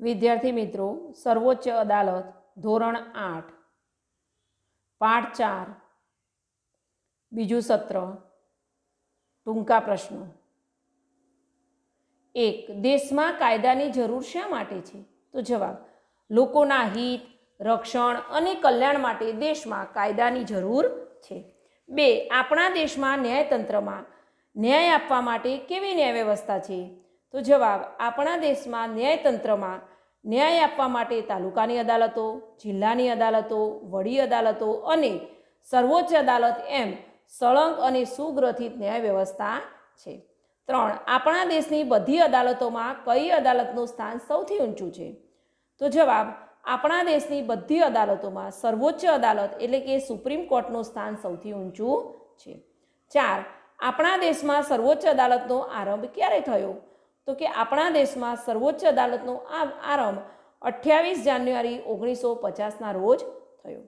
વિદ્યાર્થી મિત્રો, સર્વોચ્ચ અદાલત, ધોરણ આઠ. પાઠ ચાર. બીજું સત્ર. ટૂંકા પ્રશ્નો. એક, દેશમાં કાયદાની જરૂર શા માટે છે? તો જવાબ, લોકોના હિત, રક્ષણ અને કલ્યાણ માટે દેશમાં કાયદાની જરૂર છે. બે, આપણા દેશમાં ન્યાયતંત્રમાં ન્યાય આપવા માટે કેવી ન્યાય વ્યવસ્થા છે? તો જવાબ આપણા દેશમાં ન્યાયતંત્રમાં ન્યાય આપવા માટે તાલુકાની અદાલતો, જિલ્લાની અદાલતો, વડી અદાલતો અને સર્વોચ્ચ અદાલત એમ સળંગ અને સુગ્રથિત ન્યાય વ્યવસ્થા છે. ત્રણ, આપણા દેશની બધી અદાલતોમાં કઈ અદાલતનું સ્થાન સૌથી ઊંચું છે? તો જવાબ, આપણા દેશની બધી અદાલતોમાં સર્વોચ્ચ અદાલત એટલે કે સુપ્રીમ કોર્ટનું સ્થાન સૌથી ઊંચું છે. ચાર, આપણા દેશમાં સર્વોચ્ચ અદાલતનો આરંભ ક્યારે થયો? તો કે આપણા દેશમાં સર્વોચ્ચ અદાલતનો આ આરંભ અઠ્યાવીસ જાન્યુઆરી ઓગણીસો પચાસના રોજ થયો.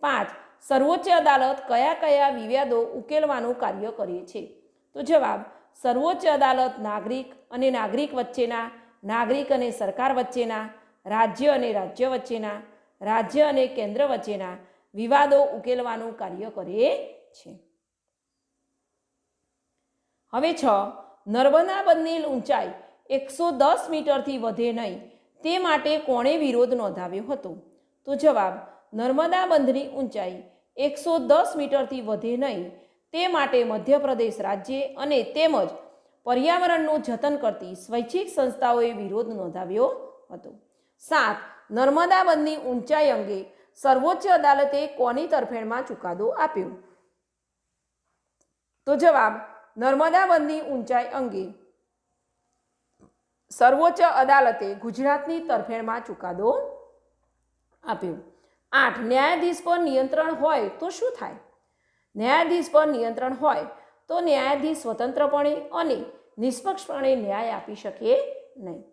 પાંચ, સર્વોચ્ચ અદાલત કયા કયા વિવાદો ઉકેલવાનું કાર્ય કરે છે? તો જવાબ, સર્વોચ્ચ અદાલત નાગરિક અને નાગરિક વચ્ચેના, નાગરિક અને સરકાર વચ્ચેના, રાજ્ય અને રાજ્ય વચ્ચેના, રાજ્ય અને કેન્દ્ર વચ્ચેના વિવાદો ઉકેલવાનું કાર્ય કરે છે. હવે છ નર્મદા બંધની ઊંચાઈ એકસો દસ મીટરથી વધે નહીં. તે માટે કોણે વિરોધ નોંધાવ્યો હતો? તો જવાબ, નર્મદા બંધની ઊંચાઈ એકસો દસ મીટરથી વધે નહીં. તે માટે મધ્યપ્રદેશ રાજ્ય અને તેમજ પર્યાવરણનું જતન કરતી સ્વૈચ્છિક સંસ્થાઓએ વિરોધ નોંધાવ્યો હતો. સાત, નર્મદા બંધની ઊંચાઈ અંગે સર્વોચ્ચ અદાલતે કોની તરફેણમાં ચુકાદો આપ્યો? તો જવાબ નર્મદા બંધની ઊંચાઈ અંગે સર્વોચ્ચ અદાલતે ગુજરાતની તરફેણમાં ચુકાદો આપ્યો. આઠ, ન્યાયાધીશ પર નિયંત્રણ હોય તો શું થાય? ન્યાયાધીશ પર નિયંત્રણ હોય તો ન્યાયાધીશ સ્વતંત્રપણે અને નિષ્પક્ષપણે ન્યાય આપી શકે નહીં.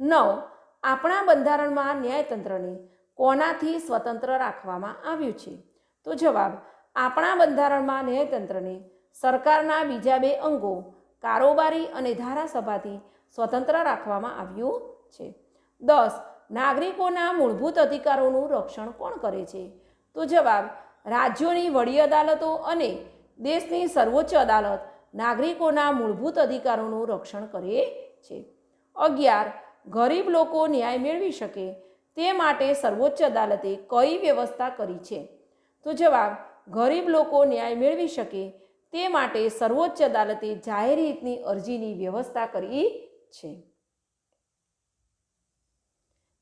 નવ, આપણા બંધારણમાં ન્યાયતંત્રને કોનાથી સ્વતંત્ર રાખવામાં આવ્યું છે? તો જવાબ, આપણા બંધારણમાં ન્યાયતંત્રને સરકારના બીજા બે અંગો કારોબારી અને ધારાસભાથી સ્વતંત્ર રાખવામાં આવ્યું છે. દસ, નાગરિકોના મૂળભૂત અધિકારોનું રક્ષણ કોણ કરે છે? તો જવાબ, રાજ્યોની વડી અદાલતો અને દેશની સર્વોચ્ચ અદાલત નાગરિકોના મૂળભૂત અધિકારોનું રક્ષણ કરે છે. અગિયાર, ગરીબ લોકો ન્યાય મેળવી શકે, તે માટે સર્વોચ્ચ અદાલતે કઈ વ્યવસ્થા કરી છે? તો જવાબ, ગરીબ લોકો ન્યાય મેળવી શકે તે માટે સર્વોચ્ચ અદાલતે જાહેર હિતની અરજીની વ્યવસ્થા કરી છે.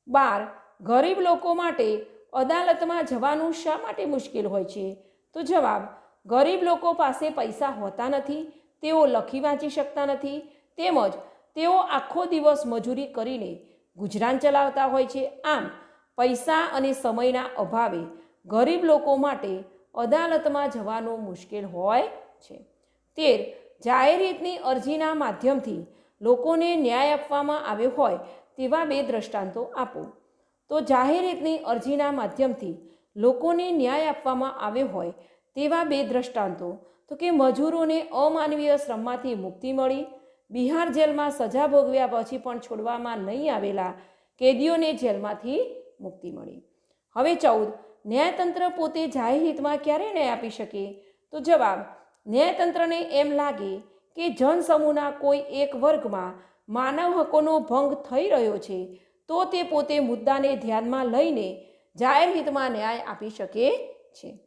બાર, ગરીબ લોકો માટે અદાલતમાં જવાનું શા માટે મુશ્કેલ હોય છે? તો જવાબ, ગરીબ લોકો પાસે પૈસા હોતા નથી, તેઓ લખી વાંચી શકતા નથી, તેમજ તેઓ આખો દિવસ મજૂરી કરીને ગુજરાન ચલાવતા હોય છે. આમ, પૈસા અને સમયના અભાવે ગરીબ લોકો માટે અદાલતમાં જવાનું મુશ્કેલ હોય છે. તેર જાહેર હિતની અરજીના માધ્યમથી લોકોને ન્યાય આપવામાં આવ્યો હોય તેવા બે દ્રષ્ટાંતો આપો. તો જાહેર હિતની અરજીના માધ્યમથી લોકોને ન્યાય આપવામાં આવ્યો હોય તેવા બે દ્રષ્ટાંતો. તો કે મજૂરોને અમાનવીય શ્રમમાંથી મુક્તિ મળી, બિહાર જેલમાં સજા ભોગવ્યા પછી પણ છોડવામાં નહીં આવેલા કેદીઓને જેલમાંથી મુક્તિ મળી. હવે ચૌદ, ન્યાયતંત્ર પોતે જાહેર હિતમાં ક્યારે ન્યાય આપી શકે? તો જવાબ ન્યાયતંત્રને એમ લાગે કે જનસમૂહના કોઈ એક વર્ગમાં માનવ હકોનો ભંગ થઈ રહ્યો છે, તો તે પોતે મુદ્દાને ધ્યાનમાં લઈને જાહેર હિતમાં ન્યાય આપી શકે છે.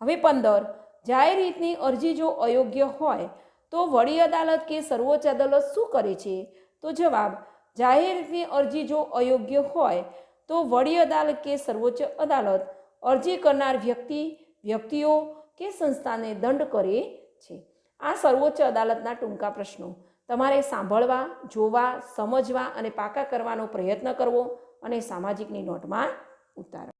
હવે પંદર, જાહેર હિતની અરજી જો અયોગ્ય હોય, તો વડી અદાલત કે સર્વોચ્ચ અદાલત શું કરે છે? તો જવાબ, જાહેર હિતની અરજી જો અયોગ્ય હોય, તો વડી અદાલત કે સર્વોચ્ચ અદાલત અરજી કરનાર વ્યક્તિ, વ્યક્તિઓ કે સંસ્થાને દંડ કરે છે. આ સર્વોચ્ચ અદાલતના ટૂંકા પ્રશ્નો. તમારે સાંભળવા, જોવા, સમજવા અને પાકા કરવાનો પ્રયત્ન કરવો અને સામાજિકની નોટમાં ઉતારવા.